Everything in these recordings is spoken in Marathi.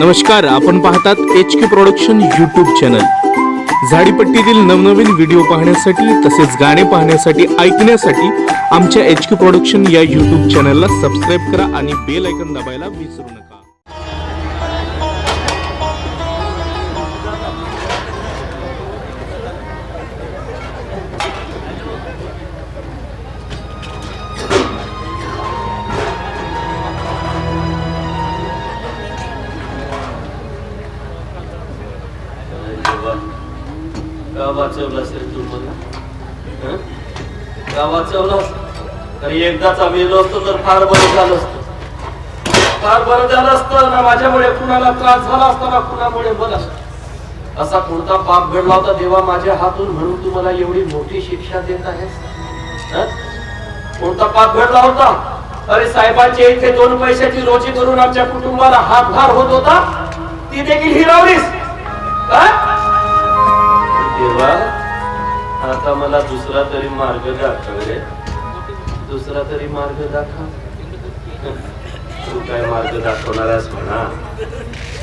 नमस्कार आपण पाहतात H K production YouTube channel झाडीपट्टीतील नवनवीन व्हिडिओ पाहण्यासाठी तसेच गाणे पाहण्यासाठी ऐकण्यासाठी आमच्या एच के प्रोडक्शन या यूट्यूब चॅनलला सबस्क्राईब करा आणि बेल ऐकन दाबायला विसरू नका. का वाचवलास रे तू मला का एकदाच मेलो असतो तर फार बरं झालं असतं. फार बरं झालं असतं ना माझ्यामुळे. कुणाला त्रास झाला असता ना कुणामुळे? बरं असतं. असा कोणता पाप घडला होता देवा माझ्या हातून म्हणून तू मला एवढी मोठी शिक्षा देत आहेस? कोणता पाप घडला होता? अरे साहेबांचे इथे दोन पैशाची रोजी करून आमच्या कुटुंबाला हातभार होत होता. ती देखील हिरावलीस. तेव्हा आता मला दुसरा तरी मार्ग दाखव रे. दुसरा तरी मार्ग दाखव. तू काय मार्ग दाखवणार आहेस म्हणा.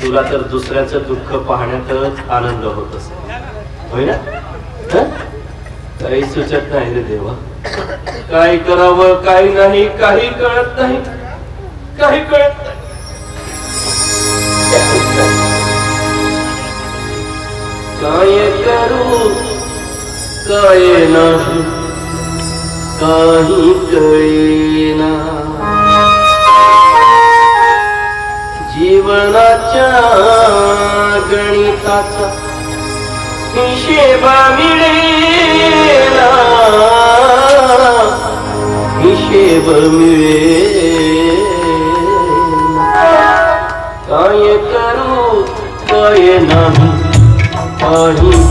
तुला तर दुसऱ्याचं दुःख पाहण्यातच आनंद होत असे होय ना? काही सुचत नाही रे देवा. काय करावं काही नाही काही कळत नाही. काही कळत करू कळे नाही काही कळेना. जीवनाच्या गणिताचा हिशेबा मिळेना. हिशेब मिळे काय करू काय नाही काही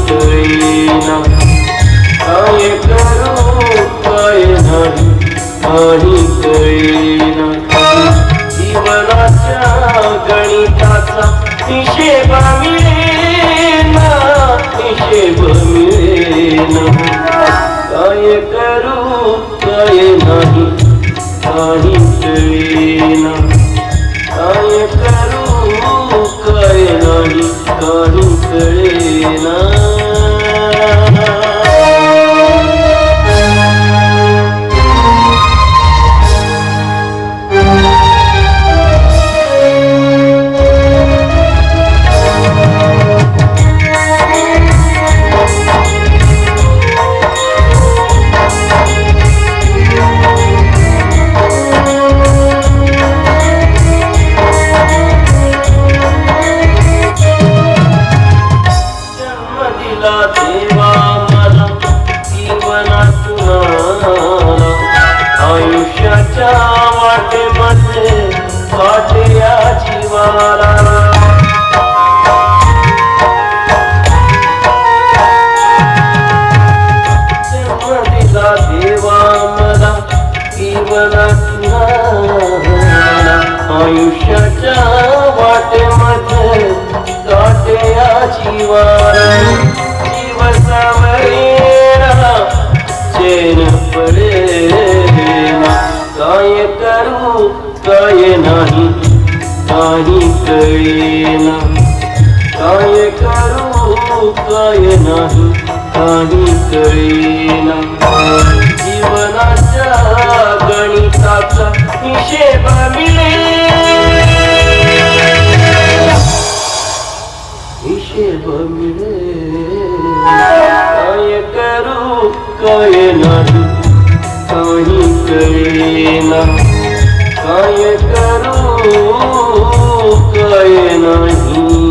गणिताचा हिशेब मिळेना हिशेब मिळेना काय करू काय नाही काही कळेना काय जन्म देवा मला जीवनातून आयुष्याच्या वाटेमध्ये जीवाला. नाही कळेना काय करू काय नाही काही कळेना जीवनाच्या गणिताचा हिशेब मिळेल. हिशेब मिळे काय करू काय नाही काही कळेना काय करू काय नाही.